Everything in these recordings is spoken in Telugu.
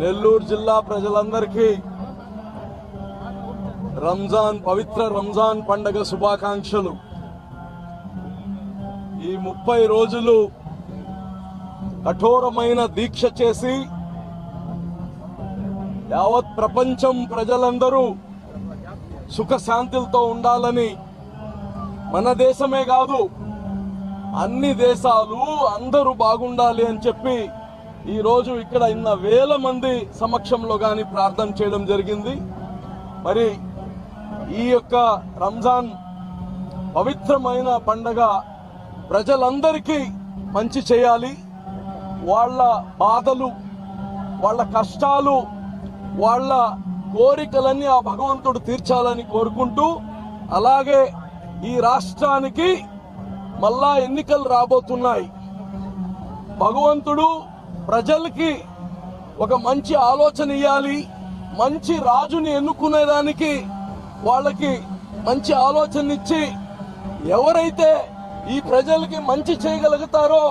నెల్లూరు జిల్లా ప్రజలందరికీ రంజాన్ పవిత్ర రంజాన్ పండగ శుభాకాంక్షలు. ఈ ముప్పై రోజులు కఠోరమైన దీక్ష చేసి యావత్ ప్రపంచం ప్రజలందరూ సుఖశాంతులతో ఉండాలని మన దేశమే కాదు అన్ని దేశాలు అందరూ బాగుండాలి అని చెప్పి ఈరోజు ఇక్కడ ఇన్న వేల మంది సమక్షంలో కానీ ప్రార్థన చేయడం జరిగింది. మరి ఈ యొక్క రంజాన్ పవిత్రమైన పండగ ప్రజలందరికీ మంచి చేయాలి. వాళ్ళ బాధలు వాళ్ళ కష్టాలు వాళ్ళ కోరికలన్నీ ఆ భగవంతుడు తీర్చాలని కోరుకుంటూ అలాగే ఈ రాష్ట్రానికి మళ్ళా ఎన్నికలు రాబోతున్నాయి. భగవంతుడు ప్రజలకి ఒక మంచి ఆలోచన ఇవ్వాలి మంచి రాజుని ఎన్నుకునేదానికి వాళ్ళకి మంచి ఆలోచన ఇచ్చి ఎవరైతే ఈ ప్రజలకి మంచి చేయగలుగుతారో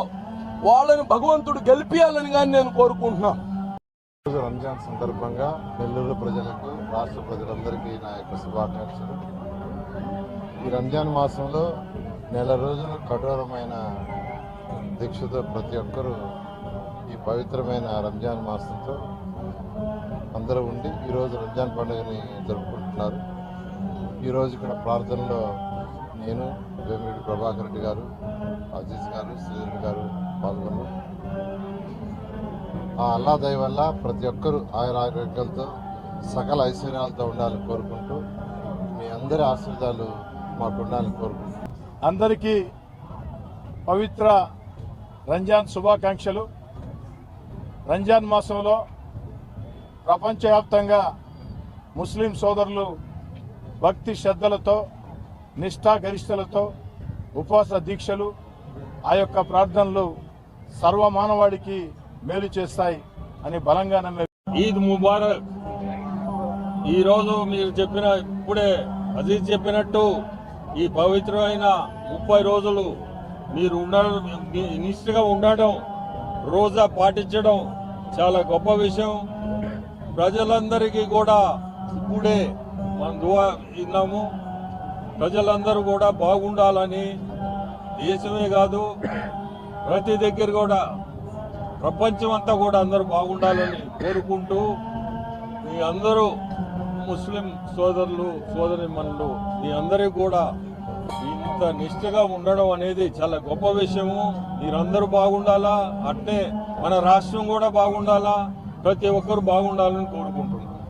వాళ్ళని భగవంతుడు గెలిపియాలని కానీ నేను కోరుకుంటున్నాను ఈరోజు రంజాన్ సందర్భంగా నెల్లూరు ప్రజలకు రాష్ట్ర ప్రజలందరికీ నా యొక్క శుభాకాంక్షలు. ఈ రంజాన్ మాసంలో నెల రోజులు కఠోరమైన దీక్షతో ప్రతి ఒక్కరూ పవిత్రమైన రంజాన్ మాసంతో అందరూ ఉండి ఈరోజు రంజాన్ పండుగని జరుపుకుంటున్నారు. ఈరోజు ఇక్కడ ప్రార్థనలో నేను వేమిరెడ్డి ప్రభాకర్ రెడ్డి గారు అజీజ్ గారు శ్రీధర్ గారు పాల్గొన్నారు ఆ అల్లా దయ వల్ల ప్రతి ఒక్కరూ ఆయన ఆరోగ్యాలతో సకల ఐశ్వర్యాలతో ఉండాలని కోరుకుంటూ మీ అందరి ఆశీర్వాదాలు మాకు ఉండాలని కోరుకుంటున్నాను అందరికీ పవిత్ర రంజాన్ శుభాకాంక్షలు. రంజాన్ మాసంలో ప్రపంచవ్యాప్తంగా ముస్లిం సోదరులు భక్తి శ్రద్ధలతో నిష్ఠాగరిష్టలతో ఉపవాస దీక్షలు ఆ యొక్క ప్రార్థనలు సర్వమానవాడికి మేలు చేస్తాయి అని బలంగా నమ్మే ఈద్ ముబారక్. ఈరోజు మీరు చెప్పిన ఇప్పుడే అజీజ్ చెప్పినట్టు ఈ పవిత్రమైన ముప్పై రోజులు మీరు ఉండడం నిష్ఠగా ఉండడం రోజా పాటించడం చాలా గొప్ప విషయం. ప్రజలందరికీ కూడా ఇప్పుడే మనం దువా విన్నాము. ప్రజలందరూ కూడా బాగుండాలని దేశమే కాదు ప్రతి దగ్గర కూడా ప్రపంచం అంతా కూడా అందరూ బాగుండాలని కోరుకుంటూ మీ అందరూ ముస్లిం సోదరులు సోదరిమణులు మీ అందరికీ కూడా ఇంత నిష్ఠగా ఉండడం అనేది చాలా గొప్ప విషయము. మీరందరూ బాగుండాలా? అట్టే మన రాష్ట్రం కూడా బాగుండాలా? ప్రతి ఒక్కరు బాగుండాలని కోరుకుంటున్నాం.